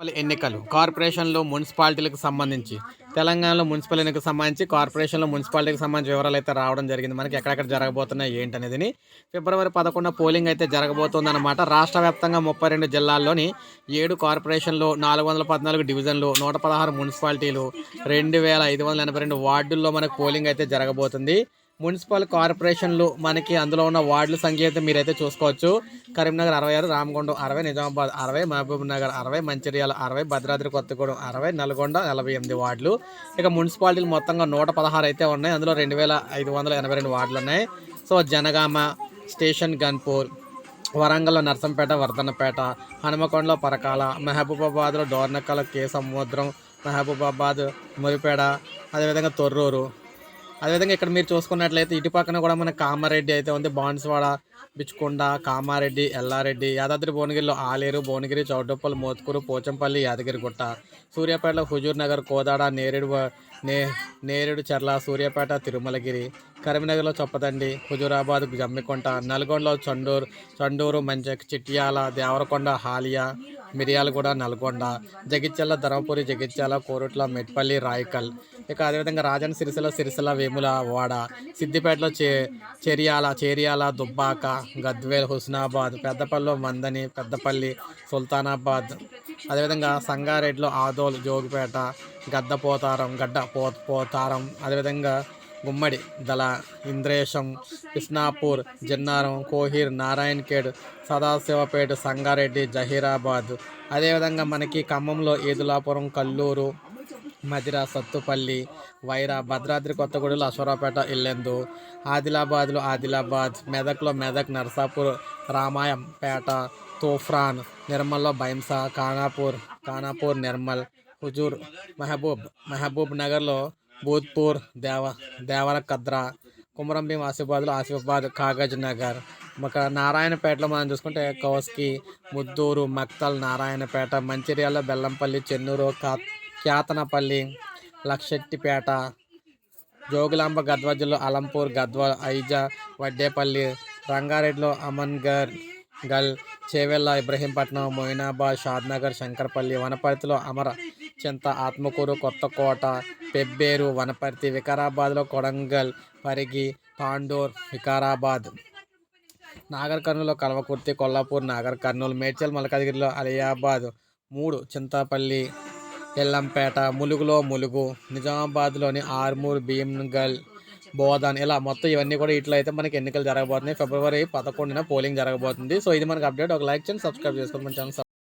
Municipal ఎన్నికలు. కార్పొరేషన్లు మున్సిపాలిటీలకు సంబంధించి. తెలంగాణలో మున్సిపల్ ఎన్నికలకు సంబంధించి కార్పొరేషన్లో మున్సిపాలిటీకి సంబంధించి వివరాలు అయితే రావడం జరిగింది. మనకి ఎక్కడెక్కడ జరగబోతున్నాయి ఏంటి అనేది ఫిబ్రవరి పదకొండున పోలింగ్ అయితే జరగబోతుంది అనమాట రాష్ట్ర వ్యాప్తంగా ముప్పై రెండు జిల్లాల్లోని ఏడు కార్పొరేషన్లు నాలుగు వందల పద్నాలుగు డివిజన్లు నూట పదహారు మున్సిపాలిటీలు రెండు వేల ఐదు వందల ఎనభై రెండు వార్డుల్లో మనకు పోలింగ్ అయితే జరగబోతుంది. మున్సిపల్ కార్పొరేషన్లు మనకి అందులో ఉన్న వార్డుల సంఖ్య అయితే మీరైతే చూసుకోవచ్చు. కరీంనగర్ అరవై ఆరు రామగుండం అరవై నిజామాబాద్ అరవై మహబూబ్ నగర్ అరవై మంచిర్యాల అరవై భద్రాద్రి కొత్తగూడెం అరవై నల్గొండ నలభై ఎనిమిది వార్డులు. ఇక మున్సిపాలిటీలు మొత్తంగా నూట పదహారు అయితే ఉన్నాయి. అందులో రెండు వేల ఐదు వందల ఎనభై రెండు వార్డులు ఉన్నాయి. సో జనగామ స్టేషన్ గన్పూర్ వరంగల్లో నర్సంపేట వర్ధనపేట హనుమకొండలో పరకాల మహబూబాబాద్లో డోర్నక్కల కే సముద్రం మహబూబాబాద్ మురిపేడ అదేవిధంగా తొర్రూరు అదేవిధంగా ఇక్కడ మీరు చూసుకున్నట్లయితే ఇటు పక్కన కూడా మన కామారెడ్డి అయితే ఉంది. బాన్స్వాడ బిచ్చుకొండ కామారెడ్డి ఎల్లారెడ్డి యాదాద్రి భువనగిరిలో ఆలేరు భువనగిరి చౌడుపల్లి మోత్కూరు పోచంపల్లి యాదగిరిగుట్ట సూర్యాపేటలో హుజూర్ నగర్ కోదాడ నేరేడు నే నేరేడు చర్ల సూర్యాపేట తిరుమలగిరి కరీంనగర్లో చొప్పదండి హుజూరాబాద్ జమ్మికొంట నల్గొండలో చండూరు చండూరు మంచి చిట్యాల దేవరకొండ హాలియా మిరియాలగూడ నల్గొండ జగిత్యాల ధర్మపురి జగిత్యాల కోరుట్ల మెట్పల్లి రాయకల్. ఇక అదేవిధంగా రాజన్ సిరిసిల సిరిసిల వేముల వాడ సిద్దిపేటలో చే చెరియాల చేరియాల దుబ్బాక గద్వేల్ హుస్నాబాద్ పెద్దపల్లిలో మందని పెద్దపల్లి సుల్తానాబాద్. అదేవిధంగా సంగారెడ్డిలో ఆదోల్ జోగిపేట గద్దపోతారం గడ్డ పో పోతారం. అదేవిధంగా గుమ్మడి దళ ఇంద్రేశం కృష్ణాపూర్ జిన్నారం కోహిర్ నారాయణఖేడ్ సదాశివపేట సంగారెడ్డి జహీరాబాద్. అదేవిధంగా మనకి ఖమ్మంలో ఏదులాపురం కల్లూరు మధిర సత్తుపల్లి వైరా భద్రాద్రి కొత్తగూడెలో అశ్వరాపేట ఇల్లెందు ఆదిలాబాద్లో ఆదిలాబాద్ మెదక్లో మెదక్ నర్సాపూర్ రామాయంపేట తూఫ్రాన్ నిర్మల్లో భైంస ఖానాపూర్ ఖానాపూర్ నిర్మల్ హుజూర్ మహబూబ్ మహబూబ్ నగర్లో భూత్పూర్ దేవ దేవర కద్రా కుమరంభీం ఆసిఫాబాద్లో ఆసిఫాబాద్ కాగజ్ నగర్ ఒక నారాయణపేటలో మనం చూసుకుంటే కౌస్కి ముద్దూరు మక్తల్ నారాయణపేట మంచిర్యాల బెల్లంపల్లి చెన్నూరు కా క్యాతనపల్లి లక్షెట్టిపేట జోగులాంబ గద్వాజలో అలంపూర్ గద్వాల్ ఐజా వడ్డేపల్లి రంగారెడ్డిలో అమన్గర్ గల్ చేవెళ్ళ ఇబ్రహీంపట్నం మొయినాబాద్ షాద్నగర్ శంకర్పల్లి వనపర్తిలో అమర చింత ఆత్మకూరు కొత్తకోట పెబ్బేరు వనపర్తి వికారాబాద్లో కొడంగల్ పరిగి తాండూర్ వికారాబాద్. నాగర్ కర్నూలులో కల్వకుర్తి కొల్లాపూర్ నాగర్ కర్నూలు మేడ్చల్ మల్కాజ్గిరిలో అలియాబాద్ మూడు చింతాపల్లి ఎల్లంపేట ములుగులో ములుగు నిజామాబాద్లోని ఆర్మూర్ భీమ్గల్ బోధన్ ఇలా మొత్తం ఇవన్నీ కూడా ఇట్లా అయితే మనకి ఎన్నికలు జరగబోతున్నాయి. ఫిబ్రవరి పదకొండున పోలింగ్ జరగబోతుంది. సో ఇది మనకి అప్డేట్. ఒక లైక్ చేయండి సబ్స్క్రైబ్ చేసుకోండి మన ఛానల్.